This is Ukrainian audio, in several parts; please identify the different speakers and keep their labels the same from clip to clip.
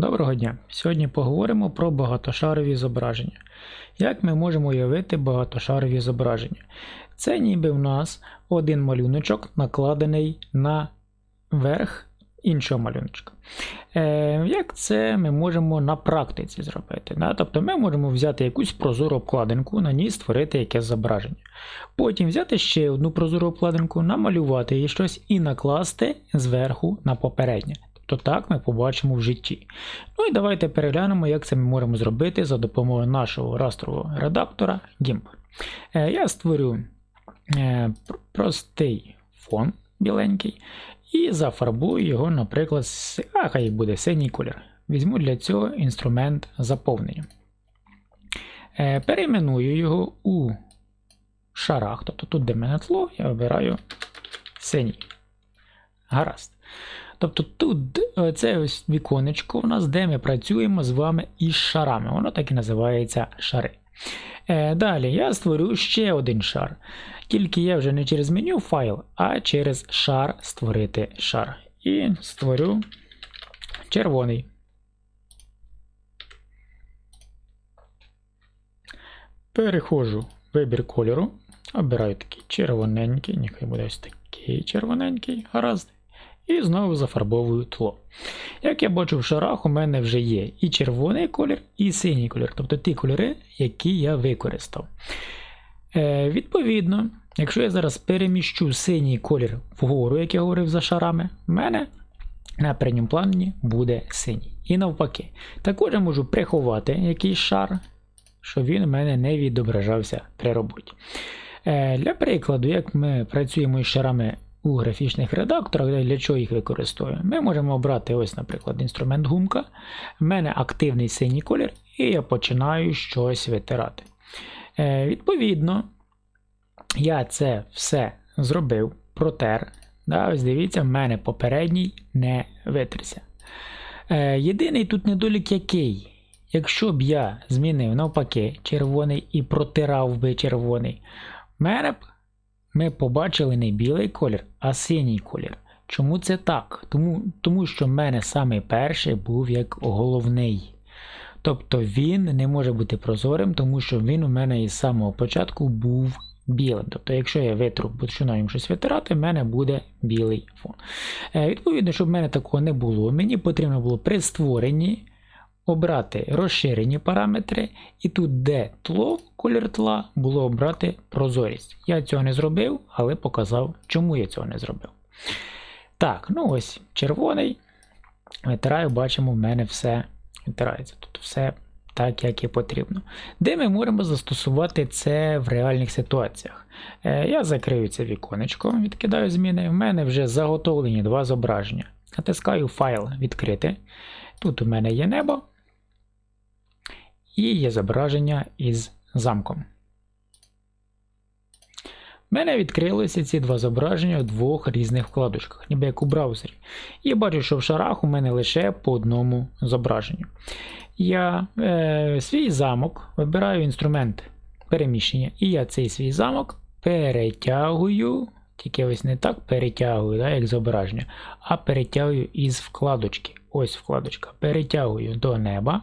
Speaker 1: Доброго дня! Сьогодні поговоримо про багатошарові зображення. Як ми можемо уявити багатошарові зображення? Це ніби в нас один малюночок накладений на верх іншого малюночка. Е, як це ми можемо на практиці зробити? Да? Тобто ми можемо взяти якусь прозору обкладинку, на ній створити якесь зображення. Потім взяти ще одну прозору обкладинку, намалювати її щось і накласти зверху на попереднє. То так ми побачимо в житті. Ну і давайте переглянемо, як це ми можемо зробити за допомогою нашого растрового редактора GIMP. Е, Я створю е, простий фон біленький і зафарбую його, наприклад, а хай буде синій колір. Візьму для цього інструмент заповнення. Е, Перейменую його у шарах, тобто тут, де мене тло, я обираю синій. Гаразд. Тобто тут е, це ось віконечко у нас, де ми працюємо з вами із шарами. Воно так і називається шари. Е, Далі я створю ще один шар. Тільки я вже не через меню файл, а через шар створити шар. І створю червоний. Переходжу в вибір кольору. Обираю такий червоненький, нехай буде ось такий червоненький, гаразд. І знову зафарбовую тло. Як я бачу в шарах, у мене вже є і червоний колір, і синій колір, тобто ті кольори, які я використав. Е, відповідно, якщо я зараз переміщу синій колір вгору, як я говорив за шарами, в мене на передньому плані буде синій. І навпаки. Також я можу приховати якийсь шар, щоб він у мене не відображався при роботі. Е, Для прикладу, як ми працюємо із шарами у графічних редакторах, для чого їх використовуємо, ми можемо обрати ось, наприклад, інструмент гумка. В мене активний синій колір, і я починаю щось витирати. Е, Відповідно, я це все зробив, протер. Да, ось дивіться, в мене попередній не витерся. Е, єдиний тут недолік який. Якщо б я змінив навпаки червоний і протирав би червоний, в мене б ми побачили не білий колір, а синій колір. Чому це так? Тому, тому що в мене саме перший був як головний. Тобто він не може бути прозорим, тому що він у мене із самого початку був білим. Тобто, якщо я витру, починаю щось витирати, в мене буде білий фон. Е, відповідно, щоб в мене такого не було, мені потрібно було при створенні обрати розширені параметри, і тут, де тло, колір тла, було обрати прозорість. Я цього не зробив, але показав, чому я цього не зробив. Так, ну ось червоний. Витираю, бачимо, в мене все витирається. Тут все так, як і потрібно. Де ми можемо застосувати це в реальних ситуаціях? Е, я закрию це віконечко, відкидаю зміни. В мене вже заготовлені два зображення. Натискаю файл відкрити. Тут у мене є небо. І є зображення із замком. У мене відкрилися ці два зображення в двох різних вкладочках, ніби як у браузері. І бачу, що в шарах у мене лише по одному зображенню. Я е, свій замок вибираю інструмент переміщення, і я цей свій замок перетягую, тільки ось не так перетягую, да, як зображення, а перетягую із вкладочки. Ось вкладочка. Перетягую до неба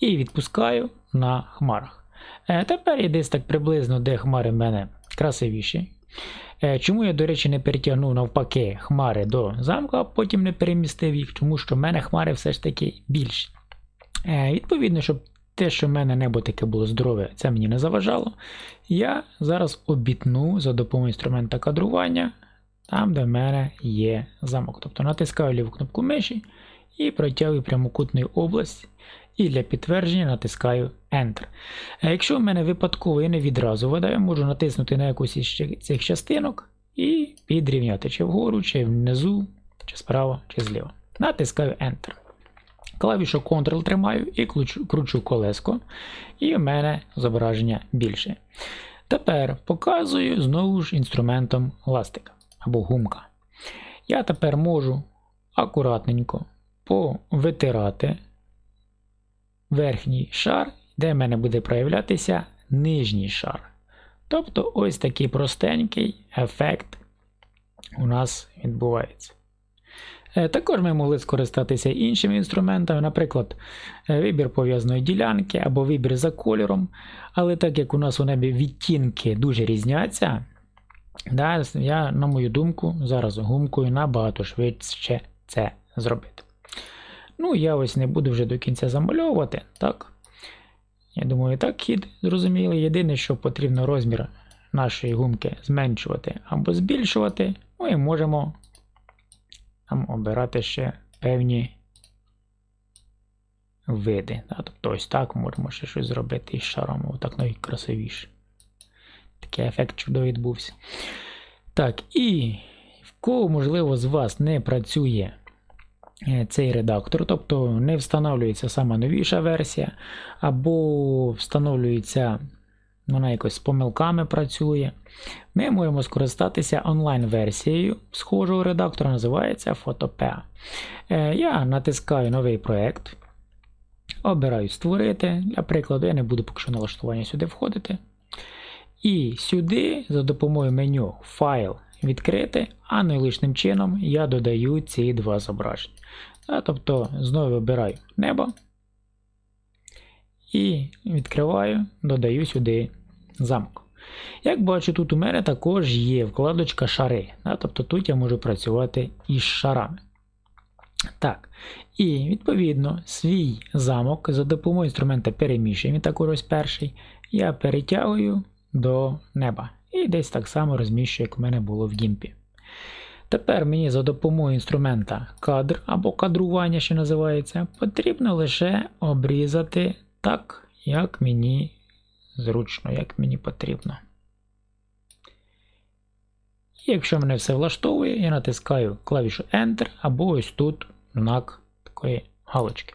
Speaker 1: і відпускаю на хмарах. Е, тепер я десь так приблизно, де хмари в мене красивіші. Е, Чому я, до речі, не перетягнув навпаки хмари до замку, а потім не перемістив їх, тому що в мене хмари все ж таки більші. Е, Відповідно, щоб те, що в мене небо таке було здорове, це мені не заважало. Я зараз обітну за допомогою інструмента кадрування, там, де в мене є замок. Тобто натискаю ліву кнопку миші і протягую прямокутну область. І для підтвердження натискаю Enter. А якщо в мене випадково я не відразу вода, я можу натиснути на якусь із цих частинок і підрівняти чи вгору, чи внизу, чи справа, чи зліва. Натискаю Enter. Клавішу Ctrl тримаю і кручу колеско, і в мене зображення більше. Тепер показую знову ж інструментом ластика або гумка. Я тепер можу акуратненько повитирати верхній шар, де в мене буде проявлятися нижній шар. Тобто ось такий простенький ефект у нас відбувається. Е, Також ми могли скористатися іншими інструментами, наприклад, е, вибір пов'язаної ділянки або вибір за кольором. Але так як у нас у небі відтінки дуже різняться, я, на мою думку, зараз гумкою набагато швидше це зробити. Ну, я ось не буду вже до кінця замальовувати, так? Я думаю, так хід зрозумілий. Єдине, що потрібно розмір нашої гумки зменшувати або збільшувати. Ну і можемо там обирати ще певні види. Да? Тобто ось так можемо ще щось зробити із шаром, отак навіть красивіше. Такий ефект чудовий відбувся. Так, і в кого, можливо, з вас не працює цей редактор, тобто не встановлюється сама новіша версія, або встановлюється вона якось з помилками працює. Ми можемо скористатися онлайн-версією схожого редактора, називається Photopea. Е, Я натискаю новий проєкт, обираю створити. Для прикладу, я не буду поки що налаштування сюди входити. І сюди за допомогою меню Файл відкрити, а аналогічним чином я додаю ці два зображення. А, Тобто знову вибираю небо і відкриваю, додаю сюди замок. Як бачу, тут у мене також є вкладочка шари. Да? Тобто тут я можу працювати із шарами. Так. І відповідно свій замок за допомогою інструмента переміщення, також ось перший, я перетягую до неба. І десь так само розміщую, як у мене було в гімпі. Тепер мені за допомогою інструмента кадр або кадрування, що називається, потрібно лише обрізати так, як мені зручно, як мені потрібно. І якщо мене все влаштовує, я натискаю клавішу Enter або ось тут знак такої галочки.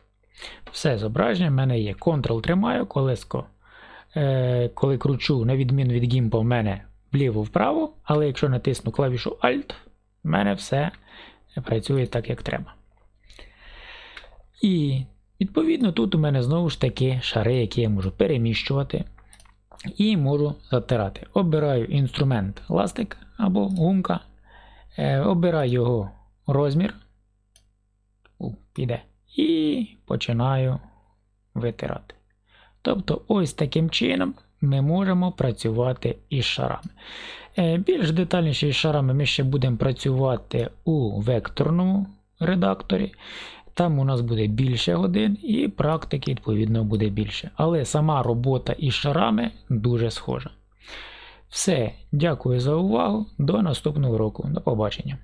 Speaker 1: Все зображення в мене є. Ctrl тримаю, колеско, е, коли кручу, на відміну від гімпа, в мене вліво-вправо, але якщо натисну клавішу Alt, в мене все працює так, як треба. І відповідно тут у мене знову ж таки шари, які я можу переміщувати і можу затирати. Обираю інструмент ластик або гумка, е, обираю його розмір. Піде. І починаю витирати. Тобто, ось таким чином ми можемо працювати із шарами. Е, Більш детальніше із шарами ми ще будемо працювати у векторному редакторі. Там у нас буде більше годин і практики, відповідно, буде більше. Але сама робота із шарами дуже схожа. Все, дякую за увагу. До наступного року. До побачення.